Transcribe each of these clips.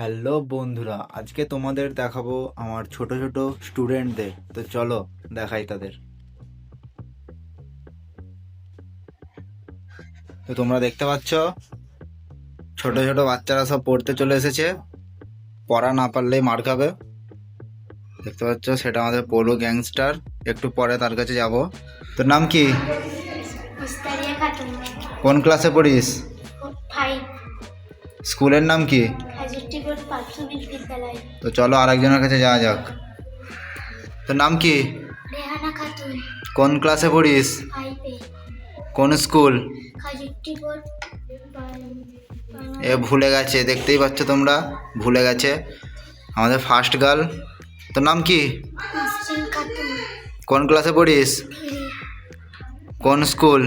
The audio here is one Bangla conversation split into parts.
হ্যালো বন্ধুরা আজকে তোমাদের দেখাবো আমার ছোট ছোট স্টুডেন্টদের তো চলো দেখাই তাদের। তো তোমরা দেখতে পাচ্ছ ছোট ছোট বাচ্চারা সব পড়তে চলে এসেছে। পড়া না পারলেই মার খাবে। দেখতে পাচ্ছ সেটা আমাদের পোলো গ্যাংস্টার। একটু পরে তার কাছে যাব। তোর নাম কি? কোন ক্লাসে পড়িস? স্কুলের নাম কি? হাজিরটিপুর প্রাথমিক বিদ্যালয় তো চলো আরেকজনের কাছে যাওয়া যাক। তোর নাম কি? রেহানা খাতুন কোন ক্লাসে পড়িস? ফাইভে কোন স্কুল এ ভুলে গেছে দেখতেই পাচ্ছ তোমরা ভুলে গেছে। আমাদের ফার্স্ট গার্ল তোর নাম কি? নাসরিন খাতুন কোন ক্লাসে পড়িস? কোন স্কুল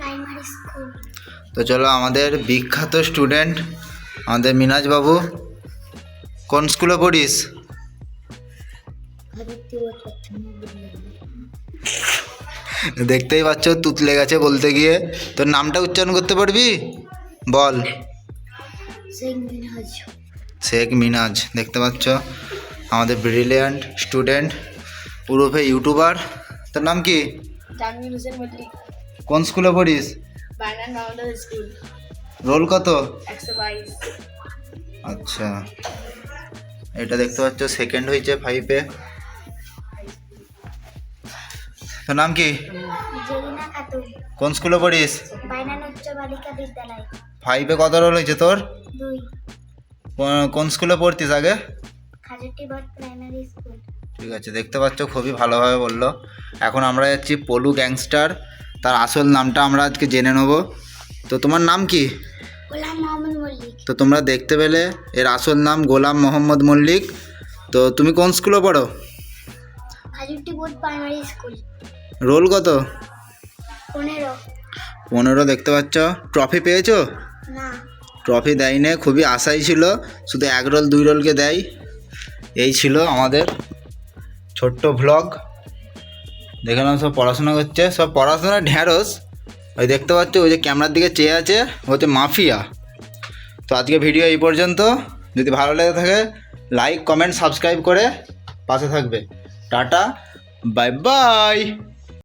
প্রাইমারি স্কুল তো চলো আমাদের বিখ্যাত স্টুডেন্ট আমাদের মিনাজ বাবু কোন স্কুলে পড়িস? দেখতেই পাচ্ছ তুতলে গেছে বলতে গিয়ে। তোর নামটা উচ্চারণ করতে পারবি? বল। শেখ মিনাজ। দেখতে পাচ্ছ আমাদের ব্রিলিয়ান্ট স্টুডেন্ট পুরোপে ইউটিউবার তোর নাম কি? জামিল হোসেন মল্লিক। কোন স্কুলে পড়িস? স্কুল রোল কত? আচ্ছা। এটা দেখতে পাচ্ছ সেকেন্ড হয়েছে ফাইভে তোর নাম কি? কোন স্কুলে পড়িস? ফাইভে কত রোল হয়েছে তোর? কোন- স্কুলে পড়তিস আগে? ঠিক আছে দেখতে পাচ্ছ খুবই ভালোভাবে বলল। এখন আমরা যাচ্ছি পলু গ্যাংস্টার তার আসল নামটা আমরা আজকে জেনে নেব। তো তোমার নাম কি? তো তোমরা দেখতে পেলে এর আসল নাম গোলাম মোহাম্মদ মল্লিক। তো তুমি কোন স্কুলে পড়ো? রোল কত? পনেরো। দেখতে পাচ্ছ। ট্রফি পেয়েছ? ট্রফি দেয়নি খুবই আশাই ছিল। শুধু এক রোল দুই রোলকে দেয়। এই ছিল আমাদের ছোট্ট ভ্লগ দেখলাম সব পড়াশোনা করছে, সব পড়াশোনা ঢ্যাঁড়স। ওই দেখতে পাচ্ছ, ওই যে ক্যামেরার দিকে চেয়ে আছে হচ্ছে মাফিয়া। তো আজকে ভিডিও এই পর্যন্ত। যদি ভালো লেগে থাকে লাইক কমেন্ট সাবস্ক্রাইব করে পাশে থাকবে। Tata bye bye